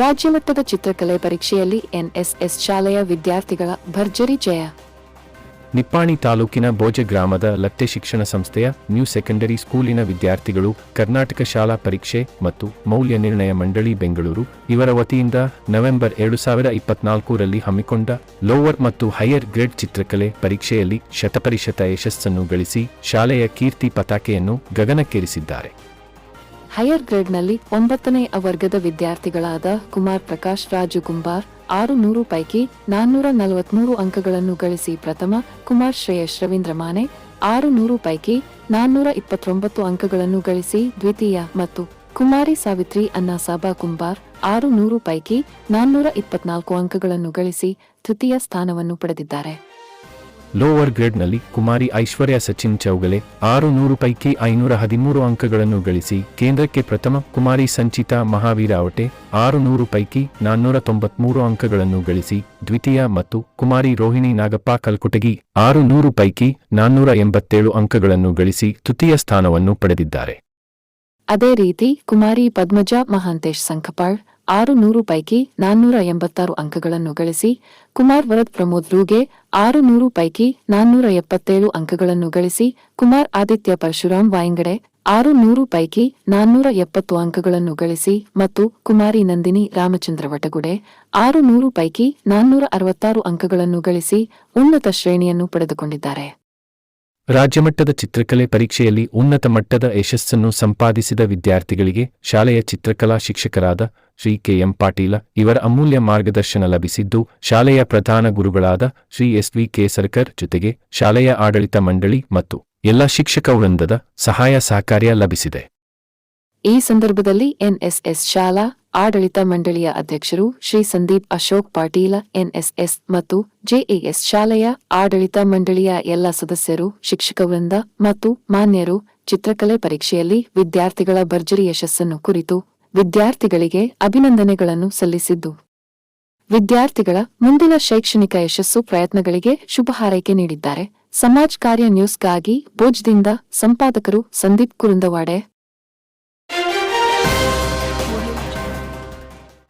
ರಾಜ್ಯಮಟ್ಟದ ಚಿತ್ರಕಲೆ ಪರೀಕ್ಷೆಯಲ್ಲಿ ಎನ್ಎಸ್ಎಸ್ ಶಾಲೆಯ ವಿದ್ಯಾರ್ಥಿಗಳ ಭರ್ಜರಿ ಜಯ. ನಿಪ್ಪಾಣಿ ತಾಲೂಕಿನ ಭೋಜ ಗ್ರಾಮದ ಲತ್ತೆ ಶಿಕ್ಷಣ ಸಂಸ್ಥೆಯ ನ್ಯೂ ಸೆಕೆಂಡರಿ ಸ್ಕೂಲಿನ ವಿದ್ಯಾರ್ಥಿಗಳು ಕರ್ನಾಟಕ ಶಾಲಾ ಪರೀಕ್ಷೆ ಮತ್ತು ಮೌಲ್ಯ ನಿರ್ಣಯ ಮಂಡಳಿ ಬೆಂಗಳೂರು ಇವರ ವತಿಯಿಂದ ನವೆಂಬರ್ ಎರಡು ಸಾವಿರ ಇಪ್ಪತ್ನಾಲ್ಕರಲ್ಲಿ ಹಮ್ಮಿಕೊಂಡ ಲೋವರ್ ಮತ್ತು ಹೈಯರ್ ಗ್ರೇಡ್ ಚಿತ್ರಕಲೆ ಪರೀಕ್ಷೆಯಲ್ಲಿ ಶತಪರಿಶತ ಯಶಸ್ಸನ್ನು ಗಳಿಸಿ ಶಾಲೆಯ ಕೀರ್ತಿ ಪತಾಕೆಯನ್ನು ಗಗನಕ್ಕೇರಿಸಿದ್ದಾರೆ. ಹೈಯರ್ ಗ್ರೇಡ್ನಲ್ಲಿ ಒಂಬತ್ತನೇ ವರ್ಗದ ವಿದ್ಯಾರ್ಥಿಗಳಾದ ಕುಮಾರ್ ಪ್ರಕಾಶ್, ರಾಜು ಕುಂಬಾರ್ ಆರು ನೂರು ಪೈಕಿ ನಾನ್ನೂರ ನಲವತ್ಮೂರು ಅಂಕಗಳನ್ನು ಗಳಿಸಿ ಪ್ರಥಮ, ಕುಮಾರ್ ಶ್ರೇಯಸ್ ರವೀಂದ್ರ ಮಾನೆ ಆರು ನೂರು ಪೈಕಿ ನಾನ್ನೂರ ಇಪ್ಪತ್ತೊಂಬತ್ತು ಅಂಕಗಳನ್ನು ಗಳಿಸಿ ದ್ವಿತೀಯ ಮತ್ತು ಕುಮಾರಿ ಸಾವಿತ್ರಿ ಅನ್ನಾಸಾಬಾ ಕುಂಬಾರ್ ಆರು ನೂರು ಪೈಕಿ ನಾನ್ನೂರ ಇಪ್ಪತ್ನಾಲ್ಕು ಅಂಕಗಳನ್ನು ಗಳಿಸಿ ತೃತೀಯ ಸ್ಥಾನವನ್ನು ಪಡೆದಿದ್ದಾರೆ. ಲೋವರ್ ಗ್ರೇಡ್ನಲ್ಲಿ ಕುಮಾರಿ ಐಶ್ವರ್ಯ ಸಚಿನ್ ಚೌಗಲೆ ಆರು ನೂರು ಪೈಕಿ ಐನೂರ ಹದಿಮೂರು ಅಂಕಗಳನ್ನು ಗಳಿಸಿ ಕೇಂದ್ರಕ್ಕೆ ಪ್ರಥಮ ಕುಮಾರಿ ಸಂಚಿತಾ ಮಹಾವೀರ ಅವಟೆ ಆರು ನೂರು ಪೈಕಿ ನಾನ್ನೂರ ತೊಂಬತ್ಮೂರು ಅಂಕಗಳನ್ನು ಗಳಿಸಿ ದ್ವಿತೀಯ ಮತ್ತು ಕುಮಾರಿ ರೋಹಿಣಿ ನಾಗಪ್ಪ ಕಲ್ಕುಟಗಿ ಆರು ನೂರು ಪೈಕಿ ನಾನ್ನೂರ ಎಂಬತ್ತೇಳು ಅಂಕಗಳನ್ನು ಗಳಿಸಿ ತೃತೀಯ ಸ್ಥಾನವನ್ನು ಪಡೆದಿದ್ದಾರೆ. ಅದೇ ರೀತಿ ಕುಮಾರಿ ಪದ್ಮಜಾ ಮಹಾಂತೇಶ್ ಸಂಕಪಾಳ್ ಆರು ನೂರು ಪೈಕಿ ನಾನ್ನೂರ ಎಂಬತ್ತಾರು ಅಂಕಗಳನ್ನು ಗಳಿಸಿ ಕುಮಾರ್ ವರದ್ ಪ್ರಮೋದ್ ರೂಗೆ ಆರು ನೂರು ಪೈಕಿ ನಾನ್ನೂರ ಎಪ್ಪತ್ತೇಳು ಅಂಕಗಳನ್ನು ಗಳಿಸಿ ಕುಮಾರ್ ಆದಿತ್ಯ ಪರಶುರಾಮ್ ವಾಯಂಗಡೆ ಆರು ನೂರು ಪೈಕಿ ನಾನ್ನೂರ ಎಪ್ಪತ್ತು ಅಂಕಗಳನ್ನು ಗಳಿಸಿ ಮತ್ತು ಕುಮಾರಿ ನಂದಿನಿ ರಾಮಚಂದ್ರ ವಟಗುಡೆ ಆರು ನೂರು ಪೈಕಿ ನಾನ್ನೂರ ಅರವತ್ತಾರು ಅಂಕಗಳನ್ನು ಗಳಿಸಿ ಉನ್ನತ ಶ್ರೇಣಿಯನ್ನು ಪಡೆದುಕೊಂಡಿದ್ದಾರೆ. ರಾಜ್ಯಮಟ್ಟದ ಚಿತ್ರಕಲೆ ಪರೀಕ್ಷೆಯಲ್ಲಿ ಉನ್ನತ ಮಟ್ಟದ ಯಶಸ್ಸನ್ನು ಸಂಪಾದಿಸಿದ ವಿದ್ಯಾರ್ಥಿಗಳಿಗೆ ಶಾಲೆಯ ಚಿತ್ರಕಲಾ ಶಿಕ್ಷಕರಾದ ಶ್ರೀ ಕೆಎಂ ಪಾಟೀಲ ಇವರ ಅಮೂಲ್ಯ ಮಾರ್ಗದರ್ಶನ ಲಭಿಸಿದ್ದು, ಶಾಲೆಯ ಪ್ರಧಾನ ಗುರುಗಳಾದ ಶ್ರೀ ಎಸ್ ವಿ ಕೇಸರ್ಕರ್ ಜೊತೆಗೆ ಶಾಲೆಯ ಆಡಳಿತ ಮಂಡಳಿ ಮತ್ತು ಎಲ್ಲ ಶಿಕ್ಷಕ ವೃಂದದ ಸಹಾಯ ಸಹಕಾರ್ಯ ಲಭಿಸಿದೆ. ಈ ಸಂದರ್ಭದಲ್ಲಿ ಎನ್ಎಸ್ಎಸ್ ಶಾಲಾ ಆಡಳಿತ ಮಂಡಳಿಯ ಅಧ್ಯಕ್ಷರು ಶ್ರೀ ಸಂದೀಪ್ ಅಶೋಕ್ ಪಾಟೀಲ, ಎನ್ಎಸ್ಎಸ್ ಮತ್ತು ಜೆಎಎಸ್ ಶಾಲೆಯ ಆಡಳಿತ ಮಂಡಳಿಯ ಎಲ್ಲ ಸದಸ್ಯರು ಶಿಕ್ಷಕ ವೃಂದ ಮತ್ತು ಮಾನ್ಯರು ಚಿತ್ರಕಲೆ ಪರೀಕ್ಷೆಯಲ್ಲಿ ವಿದ್ಯಾರ್ಥಿಗಳ ಭರ್ಜರಿ ಯಶಸ್ಸನ್ನು ಕುರಿತು ವಿದ್ಯಾರ್ಥಿಗಳಿಗೆ ಅಭಿನಂದನೆಗಳನ್ನು ಸಲ್ಲಿಸಿದ್ದು, ವಿದ್ಯಾರ್ಥಿಗಳ ಮುಂದಿನ ಶೈಕ್ಷಣಿಕ ಯಶಸ್ಸು ಪ್ರಯತ್ನಗಳಿಗೆ ಶುಭ ಹಾರೈಕೆ ನೀಡಿದ್ದಾರೆ. ಸಮಾಜ್ ಕಾರ್ಯ ನ್ಯೂಸ್ಗಾಗಿ ಭೋಜ್ದಿಂದ ಸಂಪಾದಕರು ಸಂದೀಪ್ ಕುರುಂದವಾಡೆ.